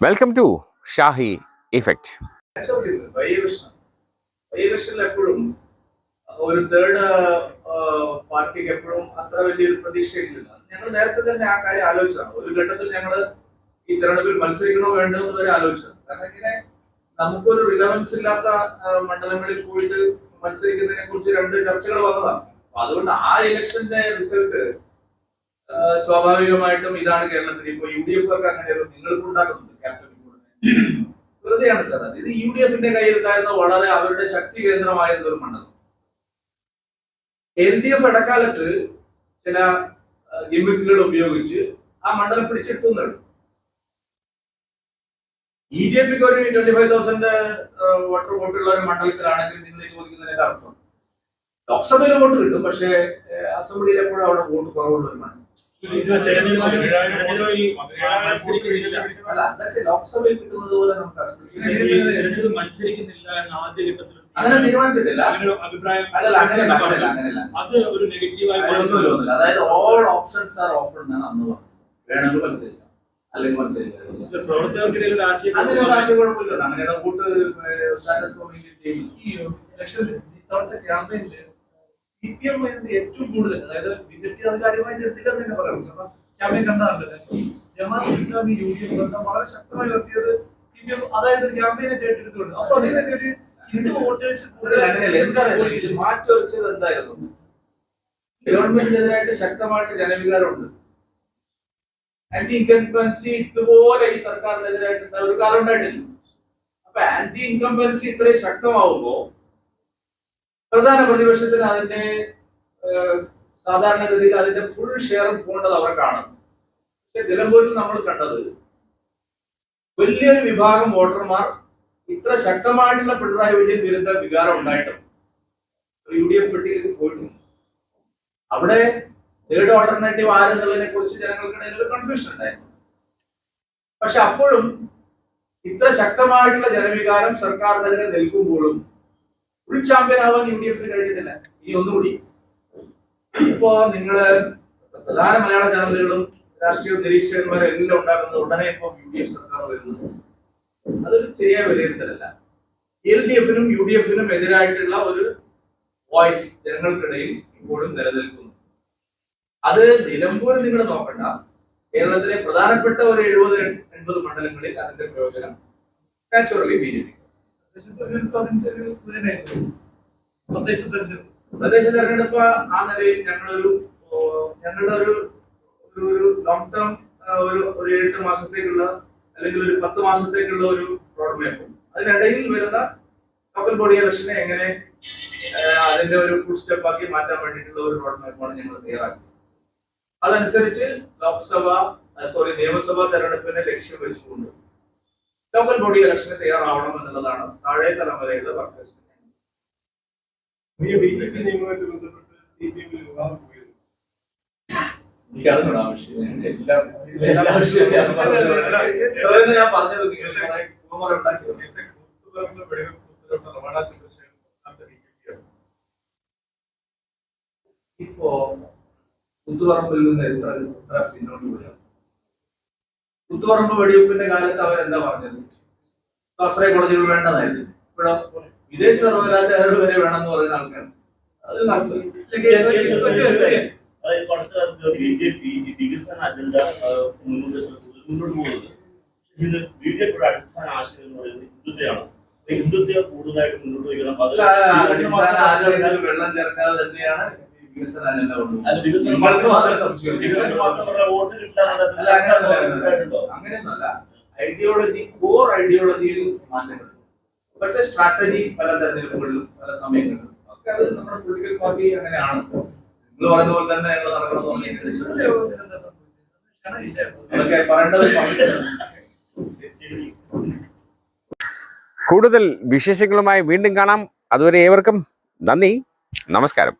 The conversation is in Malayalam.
വെൽക്കം ടു ഷാഹി ഇഫക്റ്റ് എപ്പോഴും ഒരു തേർഡ് പാർട്ടിക്ക് എപ്പോഴും അത്ര വലിയൊരു പ്രതീക്ഷയില്ല ഞങ്ങൾ നേരത്തെ തന്നെ ആ കാര്യം ആലോചിച്ചതാണ്. ഒരു ഘട്ടത്തിൽ ഞങ്ങൾ ഈ തെരഞ്ഞെടുപ്പിൽ മത്സരിക്കണോ വേണ്ടോ എന്ന് വരെ ആലോചിച്ചത് കാരണം ഇങ്ങനെ നമുക്കൊരു റിലവൻസ് ഇല്ലാത്ത മണ്ഡലങ്ങളിൽ പോയിട്ട് മത്സരിക്കുന്നതിനെ കുറിച്ച് രണ്ട് ചർച്ചകൾ വന്നതാണ്. അതുകൊണ്ട് ആ ഇലക്ഷന്റെ റിസൾട്ട് സ്വാഭാവികമായിട്ടും ഇതാണ് കേരളത്തിൽ ഇപ്പൊ യു ഡി എഫ് അങ്ങനെയല്ലോ നിങ്ങൾക്ക് ഉണ്ടാക്കുന്നുണ്ട് ക്യാപ്റ്റൻ വെറുതെയാണ് സാർ അത്. ഇത് യു ഡി എഫിന്റെ കയ്യിൽ ഉണ്ടായിരുന്ന വളരെ അവരുടെ ശക്തി കേന്ദ്രമായിരുന്ന ഒരു മണ്ഡലം. എൽ ഡി എഫ് ഇടക്കാലത്ത് ചില ഗിമിക്കുകൾ ഉപയോഗിച്ച് ആ മണ്ഡലം പിടിച്ചെടുത്തുന്നുണ്ട് ബി ജെ പിക്ക് ഒരു ട്വന്റി ഫൈവ് തൗസൻഡ് വോട്ടർ വോട്ടുള്ള ഒരു മണ്ഡലത്തിലാണെങ്കിൽ നിങ്ങൾ ചോദിക്കുന്നതിന്റെ അർത്ഥം. ലോക്സഭയിൽ വോട്ട് കിട്ടും പക്ഷേ അസംബ്ലിയിൽ എപ്പോഴും അവിടെ വോട്ട് കുറവുള്ള ഒരു മണ്ഡലം. ലോക്സഭയിൽ കിട്ടുന്നത് പോലെ നമുക്ക് മത്സരിക്കുന്നില്ല എന്ന് ആദ്യ ഘട്ടത്തിൽ അങ്ങനെ തീരുമാനിച്ചിട്ടില്ല. അഭിപ്രായം അത് ഒരു നെഗറ്റീവായി ഒന്നുമില്ല അതായത് ഓൾ ഓപ്ഷൻസ് ആർ ഓപ്പൺ എന്നാണ് അന്ന് പറഞ്ഞത്. വേണമെങ്കിൽ മത്സരിക്കാം. അല്ലെങ്കിൽ മത്സരിക്കാം പ്രവർത്തകർക്കിടയിൽ ഒരു ആശയം അങ്ങനെ ഒരു ആശയം കുഴപ്പമില്ല അങ്ങനെ വോട്ട് സ്റ്റാറ്റസ് ഈ ഇലക്ഷനിൽ ഇത്തവണത്തെ സി ഏറ്റവും കൂടുതൽ അതായത് ബി ജെ പി അത് കാര്യമായിട്ട് എടുത്തില്ലെന്ന് തന്നെ പറയാം. കാരണം ഞാൻ കണ്ടതല്ല Jamaat Islami U D F ബന്ധം വളരെ ശക്തമായി ഉയർത്തിയത് സി പി എം അതായത് ക്യാമ്പയിനെ ഏറ്റെടുത്തുകൊണ്ട് അപ്പൊ അതിനൊക്കെ ഒരു ഹിന്ദു വോട്ടേഴ്സ് പറയുക ഇത് മാറ്റൊരിച്ചത് എന്തായിരുന്നു? ഗവൺമെന്റിനെതിരായിട്ട് ശക്തമായിട്ട് ജനവികാരമുണ്ട്. ആന്റി ഇൻകംബൻസി ഇതുപോലെ ഈ സർക്കാരിനെതിരായിട്ട് ഒരു കാലം ഉണ്ടായിട്ടില്ല. അപ്പൊ ആന്റി ഇൻകംബൻസി ഇത്രയും ശക്തമാവുമ്പോ പ്രധാന പ്രതിപക്ഷത്തിന് അതിന്റെ സാധാരണഗതിയിൽ അതിന്റെ ഫുൾ ഷെയർ പോകേണ്ടത് അവർക്കാണ്. പക്ഷെ നിലമ്പൂരിൽ നമ്മൾ കണ്ടത് വലിയൊരു വിഭാഗം വോട്ടർമാർ ഇത്ര ശക്തമായിട്ടുള്ള പിണറായി വിജയൻ വിരുദ്ധ വികാരം ഉണ്ടായിട്ടും. യു ഡി എഫ് പെട്ടിയിലേക്ക് പോയിട്ടുണ്ട്. അവിടെ തേർഡ് ഓൾട്ടർനേറ്റീവ് ആരെന്നുള്ളതിനെ കുറിച്ച് ജനങ്ങൾക്കിടയിൽ ഒരു കൺഫ്യൂഷൻ ഉണ്ടായിരുന്നു. പക്ഷെ അപ്പോഴും ഇത്ര ശക്തമായിട്ടുള്ള ജനവികാരം സർക്കാരിനെതിരെ നിൽക്കുമ്പോഴും ഫുൾ ചാമ്പ്യൻ ആവാൻ യു ഡി എഫിന് കഴിഞ്ഞിട്ടില്ല. ഇനി ഒന്നുകൂടി. ഇപ്പോ നിങ്ങൾ പ്രധാന മലയാള ചാനലുകളും രാഷ്ട്രീയ നിരീക്ഷകന്മാരും എല്ലാം ഉണ്ടാകുന്നത് ഉടനെ ഇപ്പൊ യു ഡി എഫ് സർക്കാർ വരുന്നത് അതൊരു ശരിയായ വിലയിരുത്തലല്ല. എൽ ഡി എഫിനും യു ഡി എഫിനും എതിരായിട്ടുള്ള ഒരു വോയിസ് ജനങ്ങൾക്കിടയിൽ ഇപ്പോഴും നിലനിൽക്കുന്നു. അത് നിലമ്പൂർ നിങ്ങൾ നോക്കണ്ട. കേരളത്തിലെ പ്രധാനപ്പെട്ട ഒരു എഴുപത് എൺപത് മണ്ഡലങ്ങളിൽ അതിന്റെ പ്രയോജനം നാച്ചുറലി ബി ജെ പി തെരഞ്ഞെടുപ്പ് അതിന്റെ ഒരു സൂചനയായിരുന്നു തദ്ദേശ തെരഞ്ഞെടുപ്പ് പ്രദേശ തെരഞ്ഞെടുപ്പ് ആ നിലയിൽ ഞങ്ങളൊരു ഞങ്ങളുടെ ഒരു ഒരു ലോങ് ടേം ഒരു ഒരു എട്ട് മാസത്തേക്കുള്ള അല്ലെങ്കിൽ ഒരു പത്ത് മാസത്തേക്കുള്ള ഒരു റോഡ് മാപ്പ് അതിനിടയിൽ വരുന്ന ലോക്കൽ ബോഡി ഇലക്ഷനെ എങ്ങനെ അതിന്റെ ഒരു ഫുൾ സ്റ്റെപ്പ് ആക്കി മാറ്റാൻ വേണ്ടിയിട്ടുള്ള ഒരു റോഡ് മാപ്പാണ് ഞങ്ങൾ തയ്യാറാക്കി അതനുസരിച്ച് ലോക്സഭ സോറി നിയമസഭാ തെരഞ്ഞെടുപ്പിനെ ലക്ഷ്യം വെച്ചുകൊണ്ട് ലോക്കൽ ബോഡി ഇലക്ഷന് തയ്യാറാവണം എന്നുള്ളതാണ് താഴെ തലമുറയുടെ വർക്കേഴ്സ് എല്ലാ എല്ലാ വിഷയവും ഞാൻ പറഞ്ഞത് ഇപ്പോ കുത്തുപറമ്പിൽ നിന്ന് എത്ര എത്ര പിന്നോട്ട് പോയാ? കുത്തുപറമ്പ് വെടിവെപ്പിന്റെ കാലത്ത് അവർ എന്താ പറഞ്ഞത്? സ്വാശ്രയ കോളേജുകൾ വേണ്ടതായിരുന്നു. ഇവിടെ വിദേശ സർവകലാശാലകൾ വരെ വേണമെന്ന് പറയുന്ന ആൾക്കാർ. അത് നടത്തും. അതായത് അടുത്ത ബി ജെ പി വികസന അജണ്ട മുന്നോട്ട് മുന്നോട്ട് പോകുന്നത്. ഇത് ബി ജെ പിയുടെ അടിസ്ഥാന ആശയം എന്ന് പറയുന്നത് ഹിന്ദുത്വമാണ് അപ്പൊ ഹിന്ദുത്വ കൂടുതലായിട്ട് മുന്നോട്ട് വയ്ക്കണം. അത് വെള്ളം ചേർക്കാതെ തന്നെയാണ് അങ്ങനെയൊന്നുമല്ല. ഐഡിയോളജി കോർ ഐഡിയോളജിയിൽ മാറ്റങ്ങൾ. ഇപ്പോഴത്തെ സ്ട്രാറ്റജി പല തെരഞ്ഞെടുപ്പുകളിലും പല സമയങ്ങളിലും. ഒക്കെ അത് നമ്മുടെ പൊളിറ്റിക്കൽ പാർട്ടി അങ്ങനെയാണ്. നിങ്ങൾ പറയുന്ന പോലെ തന്നെ ഞങ്ങൾ പറയേണ്ടത് കൂടുതൽ വിശേഷങ്ങളുമായി വീണ്ടും കാണാം. അതുവരെ ഏവർക്കും നന്ദി. നമസ്കാരം.